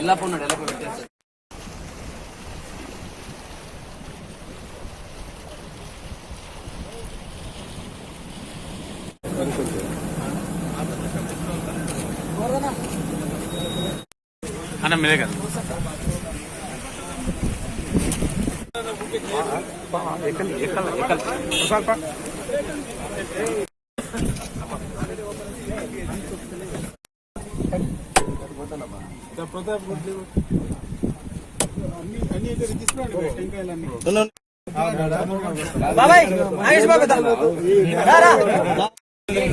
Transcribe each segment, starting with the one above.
ఎల్లప్ప ఉన్నాడు ఎల్లప్ప పెట్టేస్తాడు అన్న మీదే కదా ఎక్కలి ఎక్కల ఎక్కల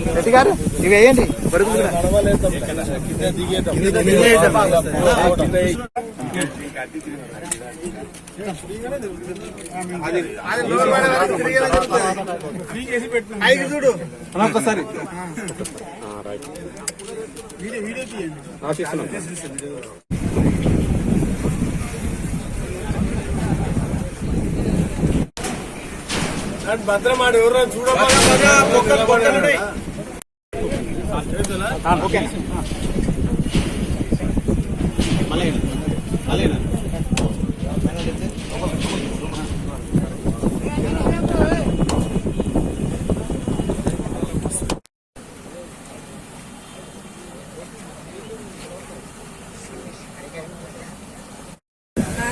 రెడ్డి గారు ఇవి వేయండి. ఒక్కసారి భద్రమాడు ఎవరో చూడమన్నా ఓకే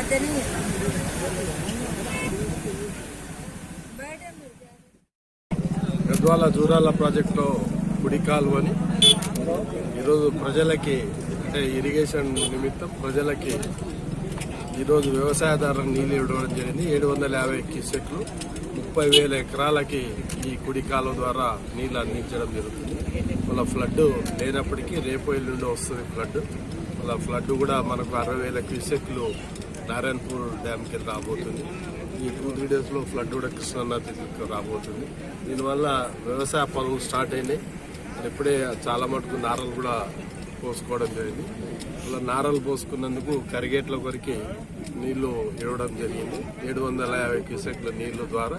అతని గద్వాల జూరాల ప్రాజెక్టులో కుడి కాలువని ఈరోజు ప్రజలకి అంటే ఇరిగేషన్ నిమిత్తం ప్రజలకి ఈరోజు వ్యవసాయదారులకు నీళ్ళు ఇవ్వడం జరిగింది. ఏడు వందల యాభై క్యూసెక్లు ముప్పై వేల ఎకరాలకి ఈ కుడి కాలువ ద్వారా నీళ్ళు అందించడం జరుగుతుంది. మళ్ళీ ఫ్లడ్ లేనప్పటికీ రేపు ఎల్లుండి వస్తుంది ఫ్లడ్ మళ్ళీ ఫ్లడ్ కూడా మనకు అరవై వేల క్యూసెక్లు నారాయణపూర్ డ్యామ్ కింద రాబోతుంది. ఈ టూ త్రీ డేస్లో ఫ్లడ్ కూడా కృష్ణానదికి రాబోతుంది. దీనివల్ల వ్యవసాయ పనులు స్టార్ట్ అయినాయి. ఇప్పుడే చాలా మటుకు నారలు కూడా పోసుకోవడం జరిగింది. అలా నారలు పోసుకున్నందుకు కరిగేట్ల కొరికి నీళ్ళు ఇవ్వడం జరిగింది. ఏడు వందల యాభై క్యూసెక్ల నీళ్ళ ద్వారా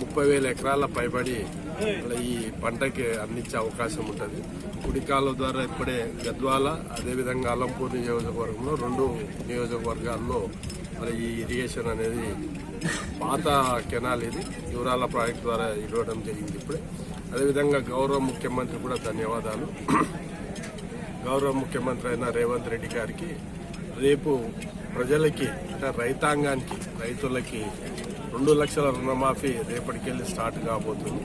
ముప్పై వేల ఎకరాల పైబడి ఈ పంటకి అందించే అవకాశం ఉంటుంది. కుడికాల ద్వారా ఇప్పుడే గద్వాల అదేవిధంగా అలంపూర్ నియోజకవర్గంలో రెండు నియోజకవర్గాల్లో మరి ఈ ఇరిగేషన్ అనేది పాత కెనాల్ ఇది యువరాల ప్రాజెక్ట్ ద్వారా ఇవ్వడం జరిగింది ఇప్పుడే. అదేవిధంగా గౌరవ ముఖ్యమంత్రి కూడా ధన్యవాదాలు. గౌరవ ముఖ్యమంత్రి అయిన రేవంత్ రెడ్డి గారికి రేపు ప్రజలకి అంటే రైతాంగానికి రైతులకి రెండు లక్షల రుణమాఫీ రేపటికెళ్ళి స్టార్ట్ కాబోతుంది.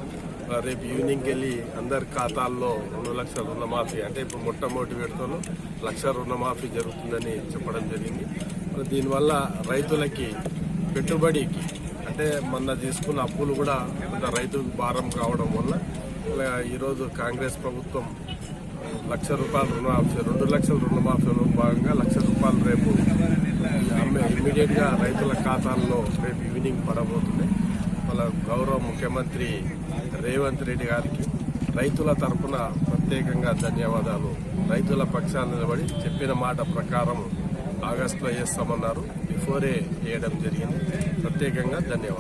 రేపు ఈవినింగ్కి వెళ్ళి అందరి ఖాతాల్లో రెండు లక్షల రుణమాఫీ అంటే ఇప్పుడు మొట్టమొదటి విడతలో లక్ష రుణమాఫీ జరుగుతుందని చెప్పడం జరిగింది. దీనివల్ల రైతులకి పెట్టుబడికి అంటే మొన్న తీసుకున్న అప్పులు కూడా కొంత రైతులకు భారం కావడం వల్ల ఇలా ఈరోజు కాంగ్రెస్ ప్రభుత్వం లక్ష రూపాయల రుణమాఫీ రెండు లక్షల రుణమాఫీలో భాగంగా లక్ష రూపాయలు రేపు ఇమీడియట్గా రైతుల ఖాతాల్లో రేపు ఈవినింగ్ పడబోతుంది. వాళ్ళ గౌరవ ముఖ్యమంత్రి రేవంత్ రెడ్డి గారికి రైతుల తరపున ప్రత్యేకంగా ధన్యవాదాలు. రైతుల పక్షాన నిలబడి చెప్పిన మాట ప్రకారం ఆగస్టులో చేస్తామన్నారు. బిఫోరే చేయడం జరిగింది. ప్రత్యేకంగా ధన్యవాదాలు.